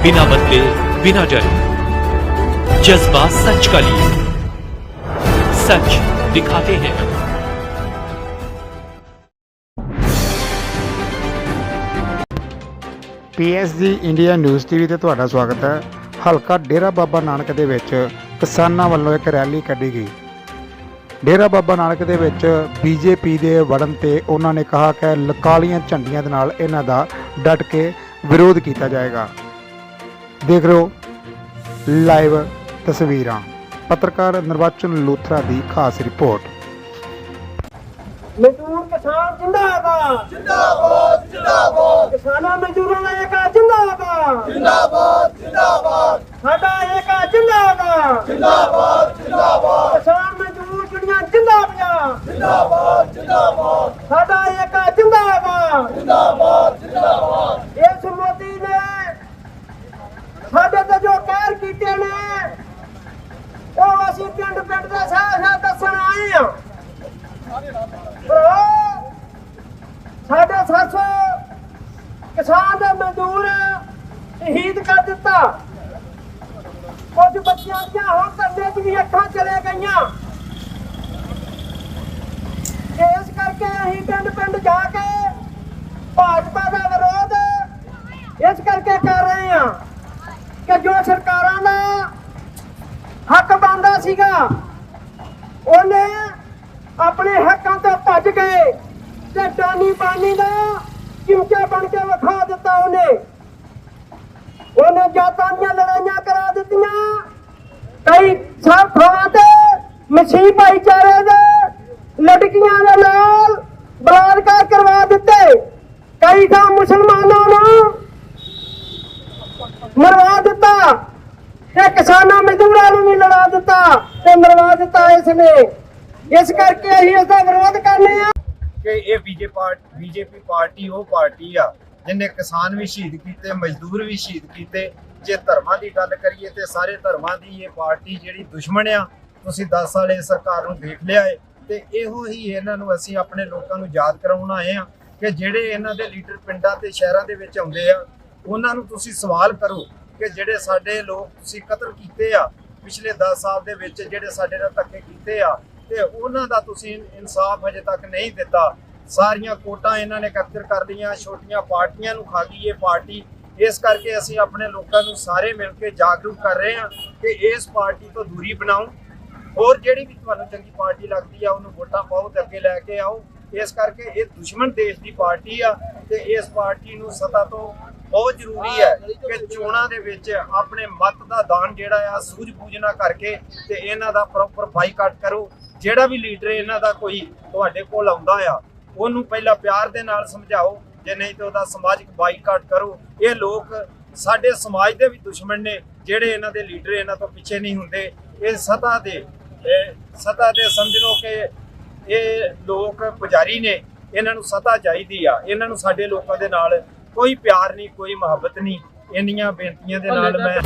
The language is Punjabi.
बिना बदले बिना डरे जज्बा सच का लिए सच दिखाते हैं ਪੀਐਸਜੀ ਇੰਡੀਆ ਨਿਊਜ਼ ਟੀਵੀ ਤੇ ਤੁਹਾਡਾ ਸਵਾਗਤ ਹੈ ਹਲਕਾ ਡੇਰਾ ਬਾਬਾ ਨਾਨਕ ਦੇ ਵਿੱਚ ਕਿਸਾਨਾਂ ਵੱਲੋਂ ਇੱਕ ਰੈਲੀ ਕੱਢੀ ਗਈ ਡੇਰਾ ਬਾਬਾ ਨਾਨਕ ਦੇ ਵਿੱਚ ਬੀਜੇਪੀ ਦੇ ਵੜਨ ਤੇ ਉਹਨਾਂ ਨੇ ਕਿਹਾ ਕਿ ਲਕਾਲੀਆਂ ਝੰਡੀਆਂ ਦੇ ਨਾਲ ਇਹਨਾਂ ਦਾ ਡਟ ਕੇ ਵਿਰੋਧ ਕੀਤਾ ਜਾਏਗਾ ਦੇਖ ਰਹੇ ਹੋ ਲਾਈਵ ਤਸਵੀਰਾਂ। ਪੱਤਰਕਾਰ ਨਿਰਵਾਚਨ ਲੂਥਰਾ ਦੀ ਖਾਸ ਰਿਪੋਰਟ। ਮਜ਼ਦੂਰ ਕਿਸਾਨ ਜਿੰਦਾਬਾਦ। ਜਿੰਦਾਬਾਦ ਜਿੰਦਾਬਾਦ। ਕਿਸਾਨਾਂ ਮਜ਼ਦੂਰਾਂ ਦਾ ਏਕਾ ਜਿੰਦਾਬਾਦ। ਜਿੰਦਾਬਾਦ ਜਿੰਦਾਬਾਦ। ਸਾਡਾ ਏਕਾ ਜਿੰਦਾਬਾਦ। ਜਿੰਦਾਬਾਦ ਜਿੰਦਾਬਾਦ। ਕਿਸਾਨ ਮਜ਼ਦੂਰ ਜਿਹੜੀਆਂ ਜਿੰਦਾਬਾਦ ਜਿੰਦਾਬਾਦ ਜਿੰਦਾਬਾਦ। ਸਾਡਾ ਏਕਾ ਜਿੰਦਾਬਾਦ। ਜਿੰਦਾਬਾਦ ਇਸ ਮੋਦੀ ਨੇ ਸਾਡੇ ਤੇ ਜੋ ਕਹਿਰ ਕੀਤੇ ਨੇ ਉਹ ਅਸੀਂ ਪਿੰਡ ਪਿੰਡ ਦੇ ਸਾਹ ਸਾਹ ਦੱਸਣ ਆਏ ਹਾਂ ਭਰਾ ਸਾਡੇ 700 ਕਿਸਾਨ ਦੇ ਮਜ਼ਦੂਰ ਸ਼ਹੀਦ ਕਰ ਦਿੱਤਾ। ਕੁਝ ਬੱਚਿਆਂ ਦੀਆਂ ਹੁਣ ਕੰਨੇ 'ਚ ਵੀ ਅੱਖਾਂ ਚਲੇ ਗਈਆਂ। ਇਸ ਕਰਕੇ ਅਸੀਂ ਪਿੰਡ ਪਿੰਡ ਜਾ ਕੇ ਭਾਜਪਾ ਦਾ ਵਿਰੋਧ ਇਸ ਕਰਕੇ ਕਰ ਰਹੇ ਹਾਂ ਕਿ ਜੋ ਸਰਕਾਰਾਂ ਦਾ ਹੱਕ ਬਣਦਾ ਸੀਗਾ ਉਹਨੇ ਆਪਣੇ ਹੱਕਾਂ ਤੋਂ ਭੱਜ ਗਏ ਤੇ ਡਾਨੀ ਦਾ ਚਿਮਚਾ ਬਣ ਕੇ ਵਿਖਾ ਦਿੱਤਾ ਉਹਨੇ। ਉਹਨੇ ਜਾਤਾਂ ਦੀਆਂ ਲੜਾਈਆਂ ਕਰਾ ਦਿੱਤੀਆਂ। ਕਈ ਸਭ ਥਾਵਾਂ ਤੇ ਮਸੀਹ ਭਾਈਚਾਰੇ ਦੇ ਲੜਕੀਆਂ ਦੇ ਨਾਲ ਬਲਾਤਕਾਰ ਕਰਵਾ ਦਿੱਤੇ। ਕਈ ਥਾਂ ਮੁਸਲਮਾਨਾਂ ਨੂੰ ਮਰਵਾ ਦਿੱਤਾ। ਤੇ ਕਿਸਾਨਾਂ ਮਜ਼ਦੂਰਾਂ ਨੂੰ ਵੀ ਲੜਾ ਦਿੱਤਾ ਤੇ ਮਰਵਾ ਦਿੱਤਾ ਇਸ ਨੇ ਇਸ ਕਰਕੇ ਅਸੀਂ ਇਸ ਦਾ ਵਿਰੋਧ ਕਰਨੇ ਆ। ਕਿ ਇਹ ਬੀਜੇ ਪਾਰਟੀ, ਬੀਜੇਪੀ ਪਾਰਟੀ ਉਹ ਪਾਰਟੀ ਆ, ਜਿਹਨੇ ਕਿਸਾਨ ਵੀ ਸ਼ਹੀਦ ਕੀਤੇ, ਮਜ਼ਦੂਰ ਵੀ ਸ਼ਹੀਦ ਕੀਤੇ। ਜੇ ਧਰਮਾਂ ਦੀ ਗੱਲ ਕਰੀਏ ਤੇ ਸਾਰੇ ਧਰਮਾਂ ਦੀ ਇਹ ਪਾਰਟੀ ਜਿਹੜੀ ਦੁਸ਼ਮਣ ਆ, ਤੁਸੀਂ 10 ਸਾਲ ਇਸ ਸਰਕਾਰ ਨੂੰ ਦੇਖ ਲਿਆ ਏ। ਤੇ ਇਹੋ ਹੀ ਇਹਨਾਂ ਨੂੰ ਅਸੀਂ ਆਪਣੇ ਲੋਕਾਂ ਨੂੰ ਯਾਦ ਕਰਾਉਣ ਆਏ ਆ ਕਿ ਜਿਹੜੇ ਇਹਨਾਂ ਦੇ ਲੀਡਰ ਪਿੰਡਾਂ ਤੇ ਸ਼ਹਿਰਾਂ ਦੇ ਵਿੱਚ ਆਉਂਦੇ ਆ, ਉਹਨਾਂ ਨੂੰ ਤੁਸੀਂ ਸਵਾਲ ਕਰੋ ਕਿ ਜਿਹੜੇ ਸਾਡੇ ਲੋਕ ਤੁਸੀਂ ਕਤਲ ਕੀਤੇ ਆ, ਪਿਛਲੇ 10 ਸਾਲ ਦੇ ਵਿੱਚ ਜਿਹੜੇ ਸਾਡੇ ਨਾਲ ਧੱਕੇ ਕੀਤੇ ਆ ਤੇ ਉਹਨਾਂ ਦਾ ਤੁਸੀਂ ਇਨਸਾਫ ਹਜੇ ਤੱਕ ਨਹੀਂ ਦਿੱਤਾ। ਸਾਰੀਆਂ ਕੋਟਾਂ ਇਹਨਾਂ ਨੇ ਕੈਪਚਰ ਕਰ ਲਈਆਂ, ਛੋਟੀਆਂ ਪਾਰਟੀਆਂ ਨੂੰ ਖਾ ਗਈ ਇਹ ਪਾਰਟੀ। ਇਸ ਕਰਕੇ ਅਸੀਂ ਆਪਣੇ ਲੋਕਾਂ ਨੂੰ ਸਾਰੇ ਮਿਲ ਕੇ ਜਾਗਰੂਕ ਕਰ ਰਹੇ ਹਾਂ ਕਿ ਇਸ ਪਾਰਟੀ ਤੋਂ ਦੂਰੀ ਬਣਾਓ। ਹੋਰ ਜਿਹੜੀ ਵੀ ਤੁਹਾਨੂੰ ਚੰਗੀ ਪਾਰਟੀ ਲੱਗਦੀ ਆ, ਉਹਨੂੰ ਵੋਟਾਂ ਪਾਓ ਤੇ ਅੱਗੇ ਲੈ ਕੇ ਆਓ। ਇਸ ਕਰਕੇ ਇਹ ਦੁਸ਼ਮਣ ਦੇਸ਼ ਦੀ ਪਾਰਟੀ ਆ ਤੇ ਇਸ ਪਾਰਟੀ ਨੂੰ ਸਤਾ ਤੋਂ ਬਹੁਤ ਜ਼ਰੂਰੀ ਹੈ ਕਿ ਚੋਣਾਂ ਦੇ ਵਿੱਚ ਆਪਣੇ ਮਤ ਦਾ ਦਾਨ ਜਿਹੜਾ ਆ, ਸੂਝ-ਬੂਝ ਨਾ ਕਰਕੇ ਤੇ ਇਹਨਾਂ ਦਾ ਪ੍ਰੋਪਰ ਬਾਈਕਾਟ ਕਰੋ। ਜਿਹੜਾ ਵੀ ਲੀਡਰ ਇਹਨਾਂ ਦਾ ਕੋਈ ਤੁਹਾਡੇ ਕੋਲ ਆਉਂਦਾ ਆ ਉਹਨੂੰ ਪਹਿਲਾਂ ਪਿਆਰ ਦੇ ਨਾਲ ਸਮਝਾਓ ਜੇ ਨਹੀਂ ਤੇ ਉਹਦਾ ਸਮਾਜਿਕ ਬਾਈਕਾਟ ਕਰੋ। ਇਹ ਲੋਕ ਸਾਡੇ ਸਮਾਜ ਦੇ ਵੀ ਦੁਸ਼ਮਣ ਨੇ ਜਿਹੜੇ ਇਹਨਾਂ ਦੇ ਲੀਡਰ ਇਹਨਾਂ ਤੋਂ ਪਿੱਛੇ ਨਹੀਂ ਹੁੰਦੇ। ਇਹ ਸਤਾ ਦੇ ਇਹ ਸਤਾ ਦੇ ਸਮਝ ਲਓ ਕਿ ਇਹ ਲੋਕ ਪੁਜਾਰੀ ਨੇ ਇਹਨਾਂ ਨੂੰ ਸਤਾ ਚਾਹੀਦੀ ਆ। ਇਹਨਾਂ ਨੂੰ ਸਾਡੇ ਲੋਕਾਂ ਦੇ ਨਾਲ ਕੋਈ ਪਿਆਰ ਨਹੀਂ ਕੋਈ ਮੁਹੱਬਤ ਨਹੀਂ। ਇੰਨੀਆਂ ਬੇਨਤੀਆਂ ਦੇ ਨਾਲ ਮੈਂ